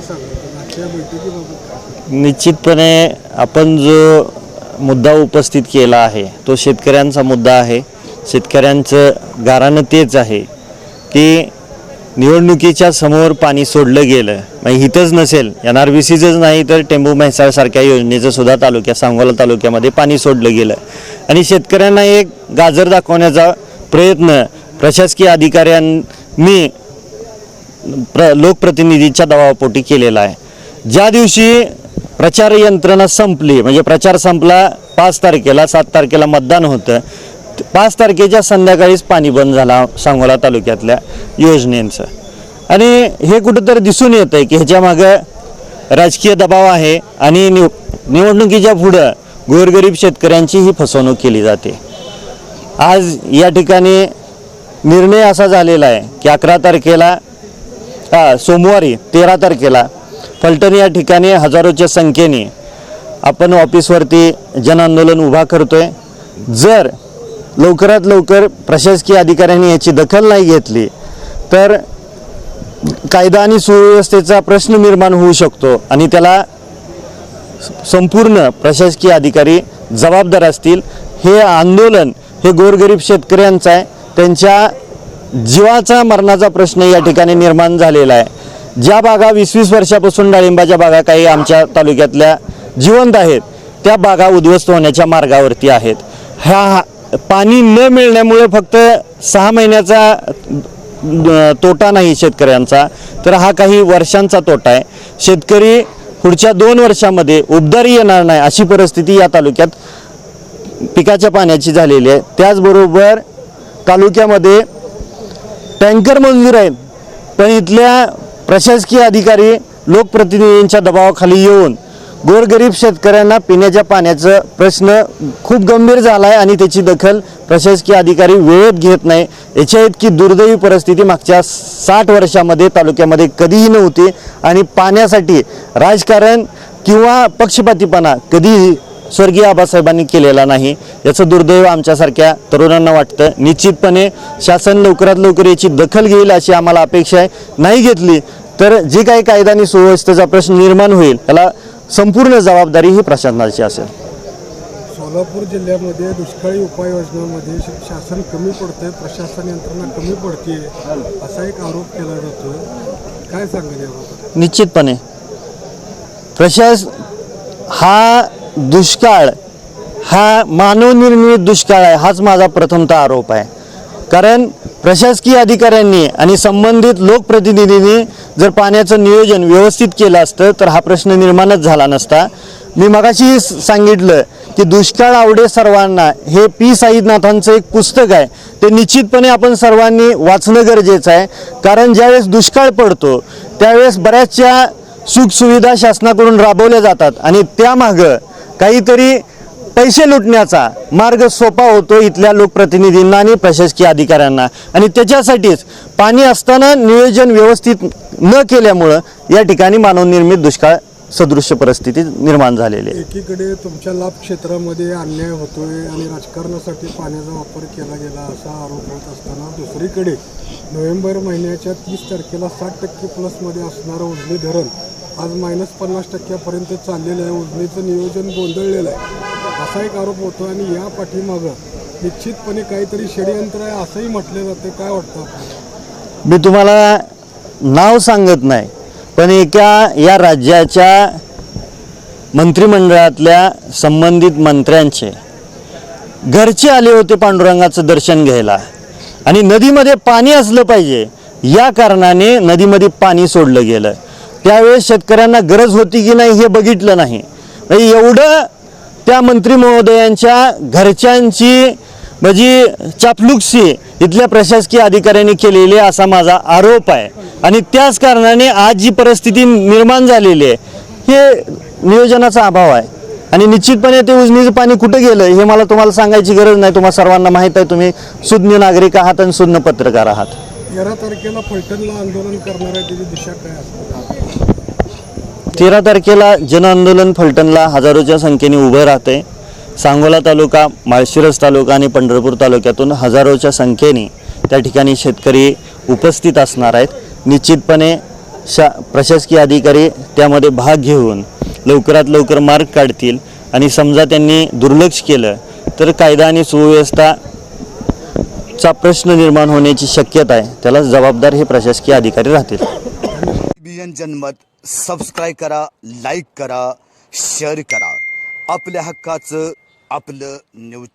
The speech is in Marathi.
काय निश्चितपणे आपण जो मुद्दा उपस्थित केला आहे तो शेतकऱ्यांचा मुद्दा आहे. शेतकऱ्यांचं गारानं तेच आहे की निवडणुकीच्या समोर पाणी सोडलं गेलं. मग इथंच नसेल एन आर बी सीचंच नाही तर टेंबू म्हैसाळसारख्या योजनेचं सुद्धा तालुक्या सांगोला तालुक्यामध्ये पाणी सोडलं गेलं. आणि शेतकऱ्यांना एक गाजर दाखवण्याचा प्रयत्न प्रशासकीय अधिकाऱ्यांनी प्र लोकप्रतिनिधीच्या दबावापोटी केलेला आहे. ज्या दिवशी प्रचार यंत्रणा संपली म्हणजे प्रचार संपला पाच तारखेला सात तारखेला मतदान होतं पाच तारखेच्या संध्याकाळीच पाणी बंद झाला सांगोला तालुक्यातल्या योजनेचं. आणि हे कुठंतरी दिसून येतं आहे की ह्याच्यामागं राजकीय दबाव आहे आणि निव निवडणुकीच्या पुढं गोरगरीब शेतकऱ्यांची ही फसवणूक केली जाते. आज या ठिकाणी निर्णय असा झालेला आहे की अकरा तारखेला हा सोमवारी तेरा तारखेला फलटण या ठिकाणी हजारोच्या संख्येने आपण ऑफिसवरती जनआंदोलन उभा करतोय. जर लवकरात लवकर प्रशासकीय अधिकाऱ्यांनी याची दखल नाही घेतली तर कायदा आणि सुव्यवस्थेचा प्रश्न निर्माण होऊ शकतो आणि त्याला संपूर्ण प्रशासकीय अधिकारी जबाबदार असतील. हे आंदोलन हे गोरगरीब शेतकऱ्यांचं आहे. त्यांच्या जीवाचा मरणाचा प्रश्न या ठिकाणी निर्माण झालेला आहे. ज्या बागा वीस वीस वर्षापासून डाळिंबाच्या बागा काही आमच्या तालुक्यातल्या जिवंत आहेत त्या बागा उद्ध्वस्त होण्याच्या मार्गावरती आहेत. ह्या हा- पाणी न मिळण्यामुळे फक्त सहा महिन्याचा तोटा नाही शेतकऱ्यांचा तर हा काही वर्षांचा तोटा आहे. शेतकरी पुढच्या दोन वर्षामध्ये उबदारी येणार नाही अशी परिस्थिती या तालुक्यात पिकाच्या पाण्याची झालेली आहे. त्याचबरोबर तालुक्यामध्ये टँकर मंजूर आहेत. पण इथल्या प्रशासकीय अधिकारी लोकप्रतिनिधींच्या दबावाखाली येऊन गोरगरीब शेतकऱ्यांना पिण्याच्या पाण्याचा प्रश्न खूप गंभीर झाला आहे आणि त्याची दखल प्रशासकीय अधिकारी वेळेत घेत नाही. याच्या इतकी दुर्दैवी परिस्थिती मागच्या साठ वर्षामध्ये तालुक्यामध्ये कधीही नव्हती आणि पाण्यासाठी राजकारण किंवा पक्षपातीपणा कधीही स्वर्गीय आबासाहेबांनी केलेला नाही. याचं दुर्दैव आमच्यासारख्या तरुणांना वाटतं. निश्चितपणे शासन लवकरात लवकर याची दखल घेईल अशी आम्हाला अपेक्षा आहे. नाही घेतली तर जे काही कायदा आणि सुव्यवस्थेचा प्रश्न निर्माण होईल त्याला संपूर्ण जबाबदारी ही प्रशासनाची असेल. सोलापूर जिल्ह्यामध्ये दुष्काळी उपाययोजनांमध्ये शासन कमी पडतंय प्रशासन यंत्रणा कमी पडते असा एक आरोप केला जातो काय सांगाल निश्चितपणे. प्रशास हा दुष्काळ हा मानवनिर्मित दुष्काळ आहे हाच माझा प्रथमतः आरोप आहे. कारण प्रशासकीय अधिकाऱ्यांनी आणि संबंधित लोकप्रतिनिधींनी जर पाण्याचं नियोजन व्यवस्थित केलं असतं तर हा प्रश्न निर्माणच झाला नसता. मी मगाशी सांगितलं की दुष्काळ आवडे सर्वांना हे पी. साईनाथांचं एक पुस्तक आहे. ते निश्चितपणे आपण सर्वांनी वाचणं गरजेचं आहे. कारण ज्यावेळेस दुष्काळ पडतो त्यावेळेस बऱ्याचशा सुखसुविधा शासनाकडून राबवल्या जातात आणि त्यामागं काहीतरी पैसे लुटण्याचा मार्ग सोपा होतो इथल्या लोकप्रतिनिधींना आणि प्रशासकीय अधिकाऱ्यांना. आणि त्याच्यासाठीच पाणी असताना नियोजन व्यवस्थित न केल्यामुळं या ठिकाणी मानवनिर्मित दुष्काळ सदृश्य परिस्थिती निर्माण झालेली आहे. एकीकडे तुमच्या लाभ क्षेत्रामध्ये अन्याय होतोय आणि राजकारणासाठी पाण्याचा वापर केला गेला असा आरोप होत असताना दुसरीकडे नोव्हेंबर महिन्याच्या तीस तारखेला साठ टक्के प्लसमध्ये असणारं उजनी धरण आज मायनस पन्नास टक्क्यापर्यंत चाललेलं आहे. उजनीचं नियोजन गोंधळलेलं आहे. असा एक आरोप होतो आणि या पाठीमागं निश्चितपणे काहीतरी षडयंत्र आहे असंही म्हटलं जातं. काय वाटतं मी तुम्हाला नाव सांगत नाही पण एका या राज्याच्या मंत्रिमंडळातल्या संबंधित मंत्र्यांचे घरचे आले होते पांडुरंगाचं दर्शन घ्यायला. आणि नदीमध्ये पाणी असलं पाहिजे. या कारणाने नदीमध्ये पाणी सोडलं गेलं. त्यावेळेस शेतकऱ्यांना गरज होती की नाही हे बघितलं नाही. म्हणजे एवढं त्या मंत्री महोदयांच्या घरच्यांची म्हणजे चापलुकशी इथल्या प्रशासकीय अधिकाऱ्यांनी केलेली आहे असा माझा आरोप आहे. आणि त्याच कारणाने आज जी परिस्थिती निर्माण झालेली आहे हे नियोजनाचा अभाव आहे. आणि निश्चितपणे ते उजनीचं पाणी कुठं गेलं हे मला तुम्हाला सांगायची गरज नाही. तुम्हाला सर्वांना माहीत आहे तुम्ही सुज्ञ नागरिक आहात आणि सुज्ञ पत्रकार आहात. तेरा तारखेला फलटणला आंदोलन करणार आहे त्याची दिशा काय असणार तेरा तारखेला जनआंदोलन फलटणला हजारोच्या संख्येने उभं राहते. सांगोला तालुका माळशिरस तालुका आणि पंढरपूर तालुक्यातून हजारोच्या संख्येने त्या ठिकाणी शेतकरी उपस्थित असणार आहेत. निश्चितपणे शा प्रशासकीय अधिकारी त्यामध्ये भाग घेऊन लवकरात लवकर मार्ग काढतील. आणि समजा त्यांनी दुर्लक्ष केलं तर कायदा आणि सुव्यवस्था चा प्रश्न निर्माण होण्याची शक्यता आहे. त्याला जबाबदार हे प्रशासकीय अधिकारी राहतील. बियन जनमत सबस्क्राईब करा लाईक करा शेअर करा. आपल्या हक्काचं आपलं न्यूज